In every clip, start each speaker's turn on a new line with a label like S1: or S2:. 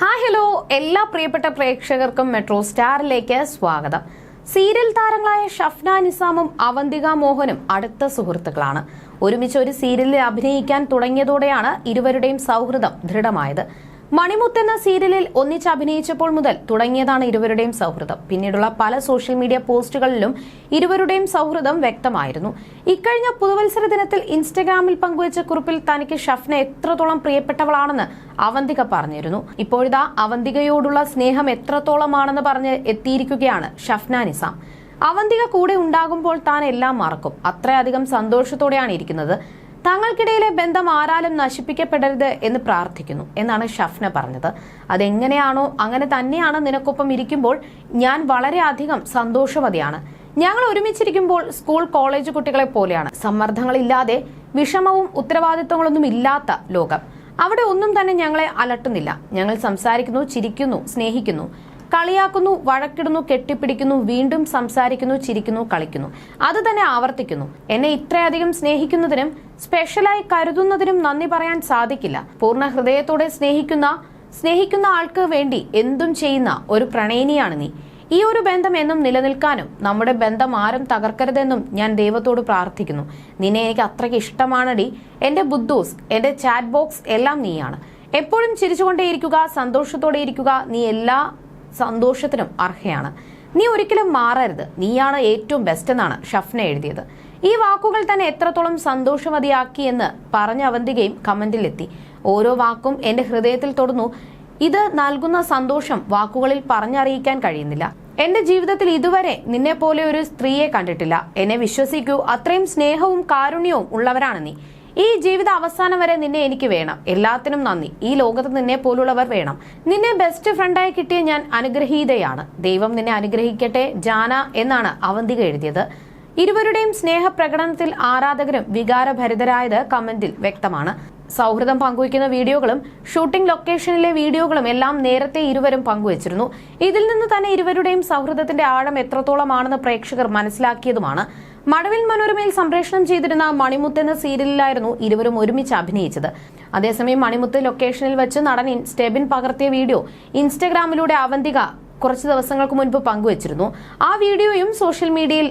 S1: Hi hello എല്ലാ പ്രിയപ്പെട്ട പ്രേക്ഷകർക്കും മെട്രോ സ്റ്റാറിലേക്ക് സ്വാഗതം. സീരിയൽ താരങ്ങളായ ഷഫ്ന നിസാമും അവന്തിക മോഹനും അടുത്ത സുഹൃത്തുക്കളാണ്. ഒരുമിച്ച് ഒരു സീരിയലിൽ അഭിനയിക്കാൻ തുടങ്ങിയതോടെയാണ് ഇരുവരുടെയും സൗഹൃദം ദൃഢമായത്. മണിമുത്ത് എന്ന സീരിയലിൽ ഒന്നിച്ച് അഭിനയിച്ചപ്പോൾ മുതൽ തുടങ്ങിയതാണ് ഇരുവരുടെയും സൗഹൃദം. പിന്നീടുള്ള പല സോഷ്യൽ മീഡിയ പോസ്റ്റുകളിലും ഇരുവരുടെയും സൗഹൃദം വ്യക്തമായിരുന്നു. ഇക്കഴിഞ്ഞ പുതുവത്സര ദിനത്തിൽ ഇൻസ്റ്റഗ്രാമിൽ പങ്കുവച്ച കുറിപ്പിൽ തനിക്ക് ഷഫ്ന എത്രത്തോളം പ്രിയപ്പെട്ടവളാണെന്ന് അവന്തിക പറഞ്ഞിരുന്നു. ഇപ്പോഴിതാ അവന്തികയോടുള്ള സ്നേഹം എത്രത്തോളമാണെന്ന് പറഞ്ഞ് എത്തിയിരിക്കുകയാണ് ഷഫ്ന നിസാം. അവന്തിക കൂടെ ഉണ്ടാകുമ്പോൾ താൻ എല്ലാം മറക്കും. അത്രയധികം സന്തോഷത്തോടെയാണ് ഇരിക്കുന്നത്. തങ്ങൾക്കിടയിലെ ബന്ധം ആരാലും നശിപ്പിക്കപ്പെടരുത് എന്ന് പ്രാർത്ഥിക്കുന്നു എന്നാണ് ഷഫ്ന പറഞ്ഞത്. അതെങ്ങനെയാണോ അങ്ങനെ തന്നെയാണ് നിനക്കൊപ്പം ഇരിക്കുമ്പോൾ ഞാൻ വളരെയധികം സന്തോഷവതിയാണ്. ഞങ്ങൾ ഒരുമിച്ചിരിക്കുമ്പോൾ സ്കൂൾ കോളേജ് കുട്ടികളെ പോലെയാണ്. സമ്മർദ്ദങ്ങളില്ലാതെ വിഷമവും ഉത്തരവാദിത്വങ്ങളൊന്നും ഇല്ലാത്ത ലോകം. അവിടെ ഒന്നും തന്നെ ഞങ്ങളെ അലട്ടുന്നില്ല. ഞങ്ങൾ സംസാരിക്കുന്നു ചിരിക്കുന്നു സ്നേഹിക്കുന്നു. കളിയാക്കുന്നു വഴക്കിടുന്നു കെട്ടിപ്പിടിക്കുന്നു വീണ്ടും സംസാരിക്കുന്നു ചിരിക്കുന്നു കളിക്കുന്നു. അത് തന്നെ ആവർത്തിക്കുന്നു. എന്നെ ഇത്രയധികം സ്നേഹിക്കുന്നതിനും സ്പെഷ്യലായി കരുതുന്നതിനും നന്ദി പറയാൻ സാധിക്കില്ല. പൂർണ ഹൃദയത്തോടെ സ്നേഹിക്കുന്ന സ്നേഹിക്കുന്ന ആൾക്ക് വേണ്ടി എന്തും ചെയ്യുന്ന ഒരു പ്രണയിനിയാണ് നീ. ഈ ഒരു ബന്ധം എന്നും നിലനിൽക്കാനും നമ്മുടെ ബന്ധം ആരും തകർക്കരുതെന്നും ഞാൻ ദൈവത്തോട് പ്രാർത്ഥിക്കുന്നു. നിന്നെ എനിക്ക് അത്രയ്ക്ക് ഇഷ്ടമാണടി. എന്റെ ബുദ്ധൂസ് എന്റെ ചാറ്റ് ബോക്സ് എല്ലാം നീയാണ്. എപ്പോഴും ചിരിച്ചുകൊണ്ടേയിരിക്കുക സന്തോഷത്തോടെ ഇരിക്കുക നീ എല്ലാ സന്തോഷത്തിനും അർഹയാണ്. നീ ഒരിക്കലും മാറരുത്. നീയാണ് ഏറ്റവും ബെസ്റ്റ് എന്നാണ് ഷഫ്ന എഴുതിയത്. ഈ വാക്കുകൾ തന്നെ എത്രത്തോളം സന്തോഷമതിയാക്കി എന്ന് പറഞ്ഞ അവന്തികയും കമന്റിലെത്തി ഓരോ വാക്കും എന്റെ ഹൃദയത്തിൽ തൊടുന്നു. ഇത് നൽകുന്ന സന്തോഷം വാക്കുകളിൽ പറഞ്ഞറിയിക്കാൻ കഴിയുന്നില്ല. എന്റെ ജീവിതത്തിൽ ഇതുവരെ നിന്നെ പോലെ ഒരു സ്ത്രീയെ കണ്ടിട്ടില്ല. എന്നെ വിശ്വസിക്കൂ. അത്രയും സ്നേഹവും കാരുണ്യവും ഉള്ളവരാണ് നീ. ഈ ജീവിത അവസാനം വരെ നിന്നെ എനിക്ക് വേണം. എല്ലാത്തിനും നന്ദി. ഈ ലോകത്ത് നിന്നെ പോലുള്ളവർ വേണം. നിന്നെ ബെസ്റ്റ് ഫ്രണ്ടായി കിട്ടിയ ഞാൻ അനുഗ്രഹീതയാണ്. ദൈവം നിന്നെ അനുഗ്രഹിക്കട്ടെ ജാന എന്നാണ് അവന്തിക എഴുതിയത്. ഇരുവരുടെയും സ്നേഹ പ്രകടനത്തിൽ ആരാധകരും വികാരഭരിതരായത് കമന്റിൽ വ്യക്തമാണ്. സൗഹൃദം പങ്കുവയ്ക്കുന്ന വീഡിയോകളും ഷൂട്ടിംഗ് ലൊക്കേഷനിലെ വീഡിയോകളും എല്ലാം നേരത്തെ ഇരുവരും പങ്കുവച്ചിരുന്നു. ഇതിൽ നിന്ന് തന്നെ ഇരുവരുടെയും സൗഹൃദത്തിന്റെ ആഴം എത്രത്തോളമാണെന്ന് പ്രേക്ഷകർ മനസ്സിലാക്കിയതുമാണ്. മടവിൽ മനോരമയിൽ സംപ്രേഷണം ചെയ്തിരുന്ന മണിമുത്ത് എന്ന സീരിയലിലായിരുന്നു ഇരുവരും ഒരുമിച്ച് അഭിനയിച്ചത്. അതേസമയം മണിമുത്ത് ലൊക്കേഷനിൽ വെച്ച് നടൻ സ്റ്റെബിൻ പകർത്തിയ വീഡിയോ ഇൻസ്റ്റഗ്രാമിലൂടെ അവന്തിക കുറച്ച് ദിവസങ്ങൾക്ക് മുൻപ് പങ്കുവച്ചിരുന്നു. ആ വീഡിയോയും സോഷ്യൽ മീഡിയയിൽ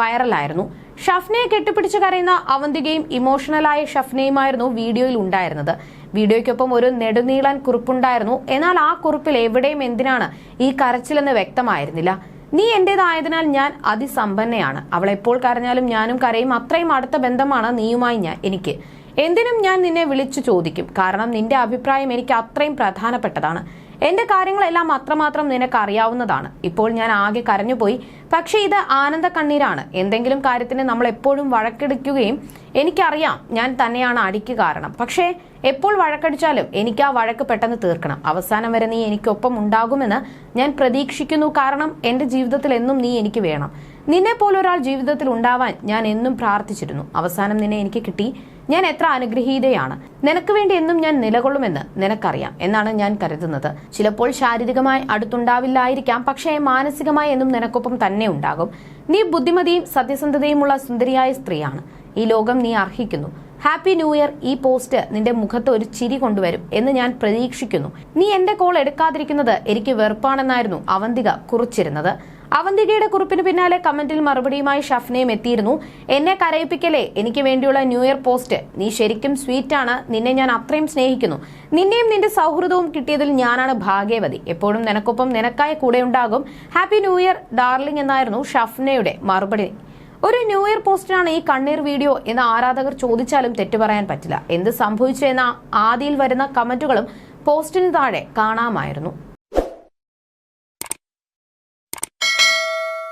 S1: വൈറലായിരുന്നു. ഷഫ്നയെ കെട്ടിപ്പിടിച്ച് കരയുന്ന അവന്തികയും ഇമോഷണലായ ഷഫ്നയുമായിരുന്നു വീഡിയോയിൽ ഉണ്ടായിരുന്നത്. വീഡിയോയ്ക്കൊപ്പം ഒരു നെടുനീളൻ കുറിപ്പുണ്ടായിരുന്നു. എന്നാൽ ആ കുറിപ്പിൽ എവിടെയും എന്തിനാണ് ഈ കരച്ചിലെന്ന് വ്യക്തമായിരുന്നില്ല. നീ എന്റേതായതിനാൽ ഞാൻ അതിസമ്പന്നയാണ്. അവൾ എപ്പോൾ കരഞ്ഞാലും ഞാനും കരയും. അത്രയും അടുത്ത ബന്ധമാണ് നീയുമായി ഞാൻ എനിക്ക്. എന്തിനും ഞാൻ നിന്നെ വിളിച്ചു ചോദിക്കും. കാരണം നിന്റെ അഭിപ്രായം എനിക്ക് അത്രയും പ്രധാനപ്പെട്ടതാണ്. എന്റെ കാര്യങ്ങളെല്ലാം അത്രമാത്രം നിനക്ക് അറിയാവുന്നതാണ് ഇപ്പോൾ ഞാൻ ആകെ കരഞ്ഞുപോയി. പക്ഷേ ഇത് ആനന്ദ കണ്ണീരാണ്. എന്തെങ്കിലും കാര്യത്തിന് നമ്മൾ എപ്പോഴും വഴക്കെടുക്കുകയും എനിക്കറിയാം ഞാൻ തന്നെയാണ് അടിക്ക് കാരണം. പക്ഷേ എപ്പോൾ വഴക്കടിച്ചാലും എനിക്ക് ആ വഴക്ക് പെട്ടെന്ന് തീർക്കണം. അവസാനം വരെ നീ എനിക്കൊപ്പം ഉണ്ടാകുമെന്ന് ഞാൻ പ്രതീക്ഷിക്കുന്നു. കാരണം എന്റെ ജീവിതത്തിൽ എന്നും നീ എനിക്ക് വേണം. നിന്നെ പോലൊരാൾ ജീവിതത്തിൽ ഉണ്ടാവാൻ ഞാൻ എന്നും പ്രാർത്ഥിച്ചിരുന്നു. അവസാനം നിന്നെ എനിക്ക് കിട്ടി. ഞാൻ എത്ര അനുഗ്രഹീതയാണ്. നിനക്ക് വേണ്ടി എന്നും ഞാൻ നിലകൊള്ളുമെന്ന് നിനക്കറിയാം എന്നാണ് ഞാൻ കരുതുന്നത്. ചിലപ്പോൾ ശാരീരികമായി അടുത്തുണ്ടാവില്ലായിരിക്കാം പക്ഷേ മാനസികമായി എന്നും നിനക്കൊപ്പം തന്നെ ഉണ്ടാകും. നീ ബുദ്ധിമതിയും സത്യസന്ധതയുമുള്ള സുന്ദരിയായ സ്ത്രീയാണ്. ഈ ലോകം നീ അർഹിക്കുന്നു. ഹാപ്പി ന്യൂ ഇയർ ഈ പോസ്റ്റ് നിന്റെ മുഖത്ത് ഒരു ചിരി കൊണ്ടുവരും എന്ന് ഞാൻ പ്രതീക്ഷിക്കുന്നു. നീ എന്റെ കോൾ എടുക്കാതിരിക്കുന്നത് എനിക്ക് വെറുപ്പാണെന്നായിരുന്നു അവന്തിക കുറിച്ചിരുന്നത്. അവന്തികയുടെ കുറിപ്പിന് പിന്നാലെ കമന്റിൽ മറുപടിയുമായി ഷഫ്നയും എത്തിയിരുന്നു. എന്നെ കരയിപ്പിക്കലേ എനിക്ക് വേണ്ടിയുള്ള ന്യൂ ഇയർ പോസ്റ്റ് നീ ശരിക്കും സ്വീറ്റ് ആണ്. നിന്നെ ഞാൻ അത്രയും സ്നേഹിക്കുന്നു. നിന്നെയും നിന്റെ സൗഹൃദവും കിട്ടിയതിൽ ഞാനാണ് ഭാഗ്യവതി. എപ്പോഴും നിനക്കൊപ്പം നിനക്കായി കൂടെ ഉണ്ടാകും. ഹാപ്പി ന്യൂ ഇയർ ഡാർലിംഗ് എന്നായിരുന്നു ഷഫ്നയുടെ മറുപടി. ഒരു ന്യൂ ഇയർ പോസ്റ്റിനാണ് ഈ കണ്ണീർ വീഡിയോ എന്ന് ആരാധകർ ചോദിച്ചാലും തെറ്റു പറയാൻ പറ്റില്ല. എന്ത് സംഭവിച്ചു എന്ന ആദിയിൽ വരുന്ന കമന്റുകളും പോസ്റ്റിന് താഴെ കാണാമായിരുന്നു.